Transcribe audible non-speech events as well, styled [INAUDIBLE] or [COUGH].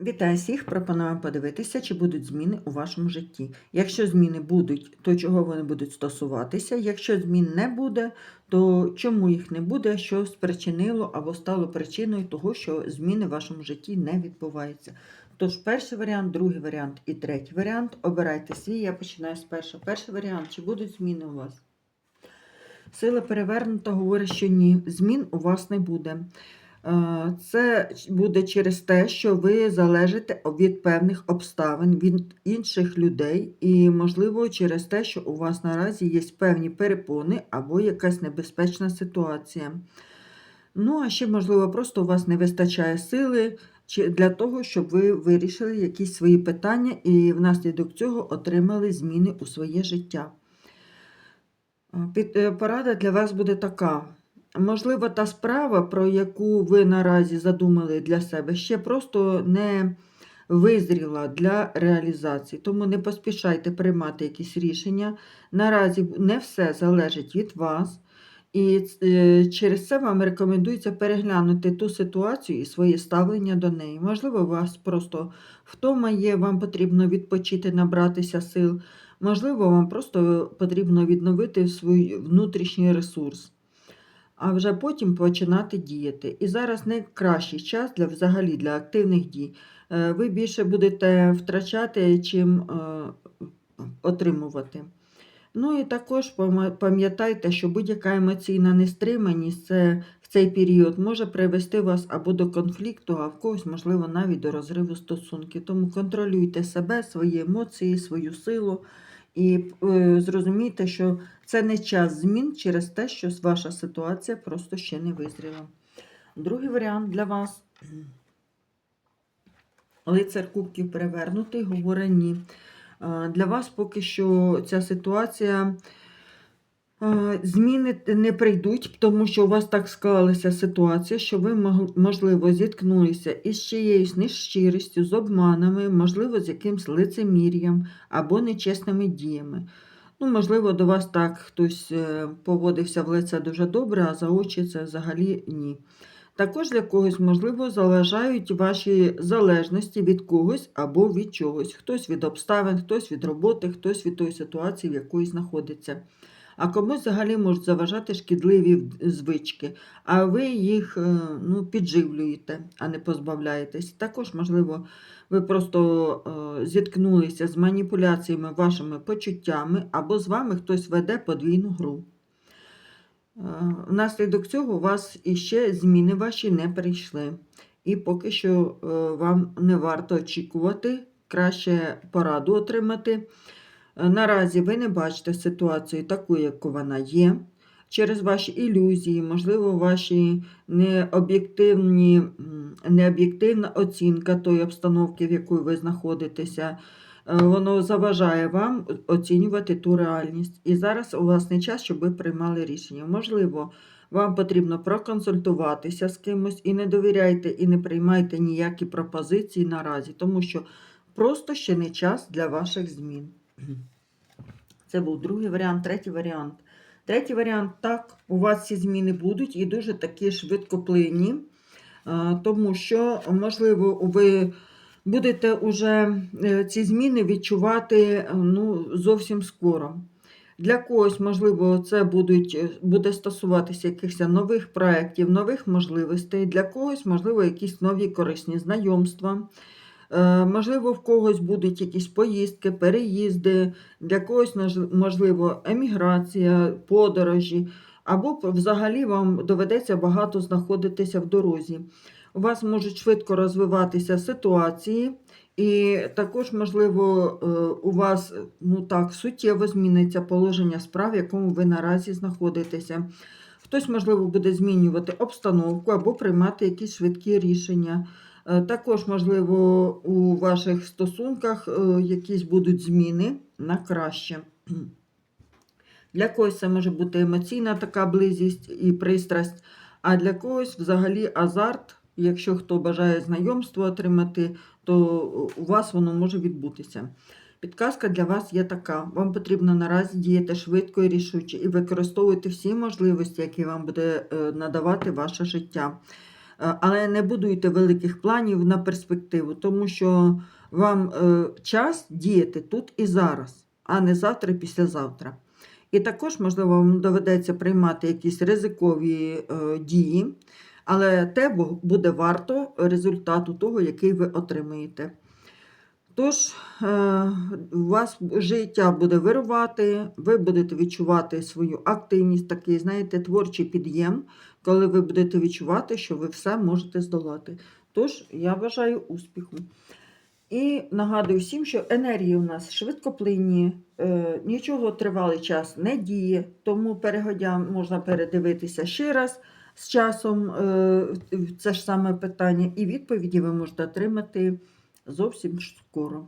Вітаю всіх! Пропоную подивитися, чи будуть зміни у вашому житті. Якщо зміни будуть, то чого вони будуть стосуватися. Якщо змін не буде, то чому їх не буде, що спричинило або стало причиною того, що зміни в вашому житті не відбуваються. Тож, перший варіант, другий варіант і третій варіант. Обирайте свій. Я починаю з першого. Перший варіант, чи будуть зміни у вас? Сила перевернута говорить, що ні, змін у вас не буде. Е, Це буде через те, що ви залежите від певних обставин, від інших людей, і, можливо, через те, що у вас наразі є певні перепони або якась небезпечна ситуація. Ну, а ще, можливо, просто у вас не вистачає сили для того, щоб ви вирішили якісь свої питання і внаслідок цього отримали зміни у своє життя. Е, е, порада для вас буде така. Можливо, та справа, про яку ви наразі задумали для себе, ще просто не визріла для реалізації. Тому не поспішайте приймати якісь рішення. Наразі не все залежить від вас. І е, через це вам рекомендується переглянути ту ситуацію і своє ставлення до неї. Можливо, вас просто втома є, вам потрібно відпочити, набратися сил. Можливо, вам просто потрібно відновити свій внутрішній ресурс, а вже потім починати діяти. І зараз найкращий час для взагалі для активних дій. Е, Ви більше будете втрачати, чим е, отримувати. Ну і також пам'ятайте, що будь-яка емоційна нестриманість це в цей період може привести вас або до конфлікту, а в когось, можливо, навіть до розриву стосунків. Тому контролюйте себе, свої емоції, свою силу і е, зрозумійте, що це не час змін через те, що ваша ситуація просто ще не визріла. Другий варіант для вас. [CLEARS THROAT] Лицар кубків перевернутий, говорить ні. Е, Для вас поки що ця ситуація зміни не прийдуть, тому що у вас так склалася ситуація, що ви, можливо, зіткнулися із чиєюсь нещирістю, з обманами, можливо, з якимсь лицемір'ям або нечесними діями. Ну, можливо, до вас так хтось е, поводився в лице дуже добре, а за очі це взагалі ні. Також для когось, можливо, залежають ваші залежності від когось або від чогось. Хтось від обставин, хтось від роботи, хтось від тої ситуації, в якої знаходиться. А комусь взагалі можуть заважати шкідливі звички, а ви їх е, ну, підживлюєте, а не позбавляєтесь. Також, можливо, ви просто е, зіткнулися з маніпуляціями вашими почуттями, або з вами хтось веде подвійну гру. Е, Внаслідок цього у вас іще зміни ваші не прийшли. І поки що вам не варто очікувати, краще пораду отримати. Е, Наразі ви не бачите ситуацію таку, як вона є. Через ваші ілюзії, можливо, ваші необ'єктивні, необ'єктивна оцінка тої обстановки, в якій ви знаходитеся, е, воно заважає вам оцінювати ту реальність. І зараз у вас не час, щоб ви приймали рішення. Можливо, вам потрібно проконсультуватися з кимось і не довіряйте і не приймайте ніякі пропозиції наразі, тому що просто ще не час для ваших змін. Це був другий варіант, третій варіант. Третій варіант так, у вас ці зміни будуть і дуже такі швидкоплинні, е, тому що, можливо, ви будете уже е, ці зміни відчувати е, ну, зовсім скоро. Для когось, можливо, це будуть, буде стосуватися якихось нових проєктів, нових можливостей. Для когось, можливо, якісь нові корисні знайомства. Е, Можливо, в когось будуть якісь поїздки, переїзди, для когось, можливо, еміграція, подорожі, або взагалі вам доведеться багато знаходитися в дорозі. У вас можуть швидко розвиватися ситуації, і також, можливо, е, у вас ну так, суттєво зміниться положення справ, в якому ви наразі знаходитеся. Хтось, можливо, буде змінювати обстановку або приймати якісь швидкі рішення. Е, Також, можливо, у ваших стосунках е, якісь будуть зміни на краще. [CLEARS THROAT] Для когось це може бути емоційна така близість і пристрасть, а для когось взагалі азарт. Якщо хто бажає знайомство отримати, то у вас воно може відбутися. Підказка для вас є така: вам потрібно наразі діяти швидко і рішуче і використовувати всі можливості, які вам буде е, надавати ваше життя. Е, Але не будуйте великих планів на перспективу, тому що вам е, час діяти тут і зараз, а не завтра, післязавтра. І також, можливо, вам доведеться приймати якісь ризикові е, дії, але те буде варто результату того, який ви отримаєте. Тож, е, у вас життя буде вирувати, ви будете відчувати свою активність, такий, знаєте, творчий під'єм, коли ви будете відчувати, що ви все можете здолати. Тож, я бажаю успіху. І нагадую всім, що енергії у нас швидкоплинні, е, нічого тривалий час не діє, тому перегодям можна передивитися ще раз з часом е, це ж саме питання, і відповіді ви можете отримати зовсім скоро.